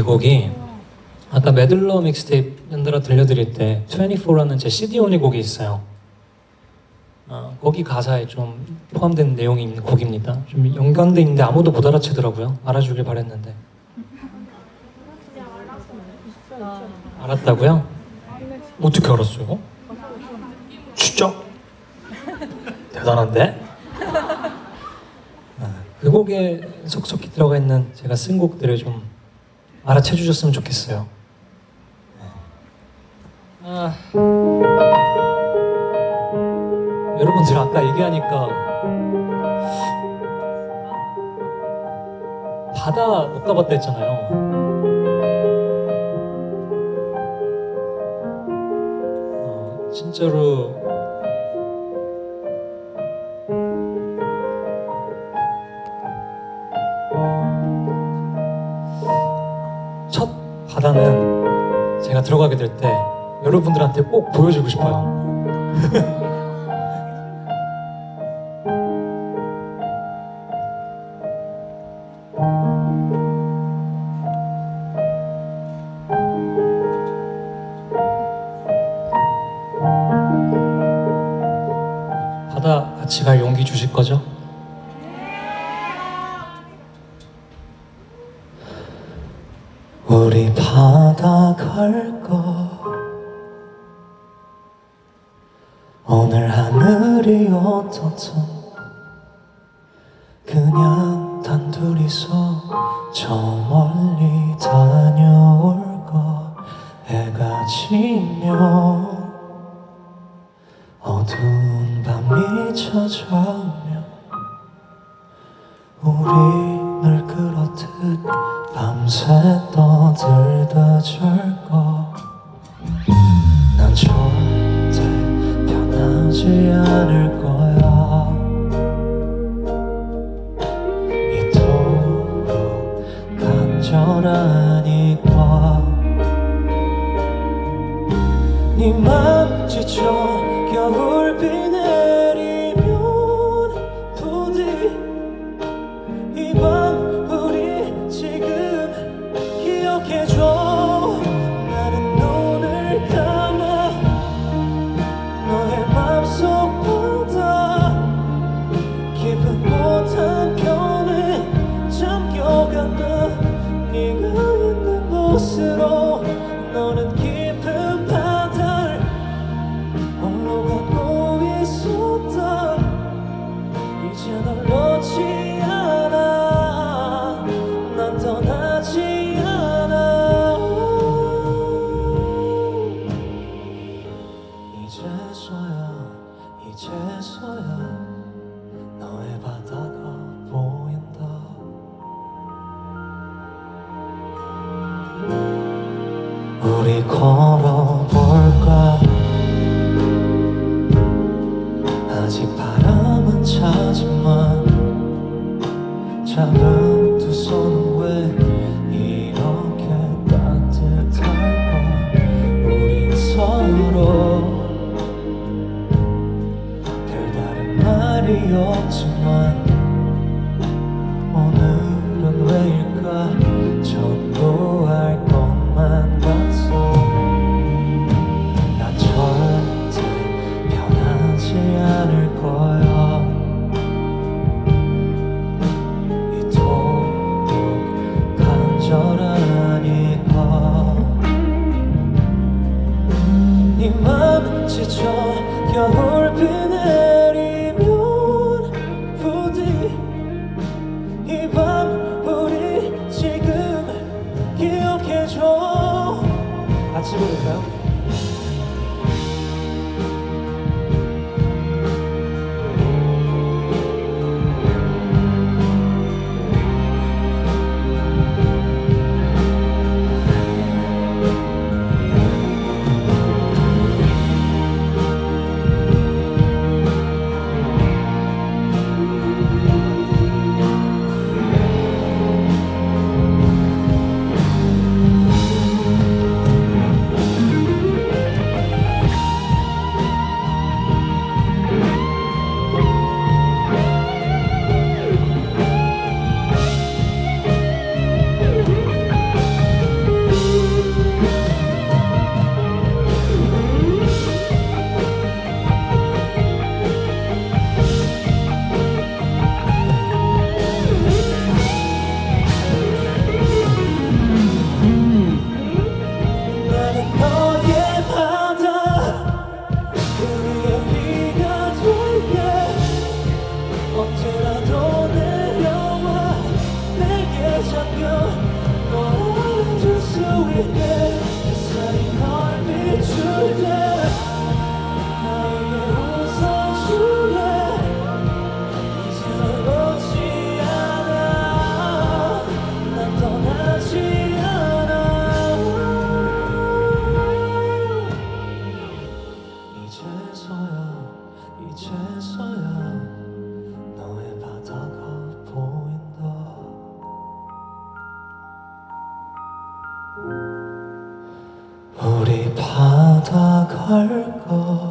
이 곡이 아까 메들러 믹스테이프 연달아 들려드릴 때 24라는 제 CD-only 곡이 있어요. 어, 거기 가사에 좀 포함된 내용이 있는 곡입니다. 좀 연관돼 있는데 아무도 못 알아채더라고요. 알아주길 바랬는데. 알았다고요? 어떻게 알았어요? 진짜? 대단한데? 아, 그 곡에 속속히 들어가 있는 제가 쓴 곡들을 좀 알아채 주셨으면 좋겠어요. 네. 아, 여러분들 아까 얘기하니까 바다 못 가봤다 했잖아요. 어, 진짜로 바다는 제가 들어가게 될 때 여러분들한테 꼭 보여주고 싶어요. 바다 같이 갈 용기 주실 거죠? 바다 갈까? 오늘 하늘이 어떻든 그냥 단둘이서 저 멀리 다녀올까? 해가 지면 어두운 밤이 찾아오면 우리 밤새 떠들다 잘까 난 절대 변하지 않을 거야. 이토록 간절하니까. 네맘 지쳐 겨울 우리 바다 갈까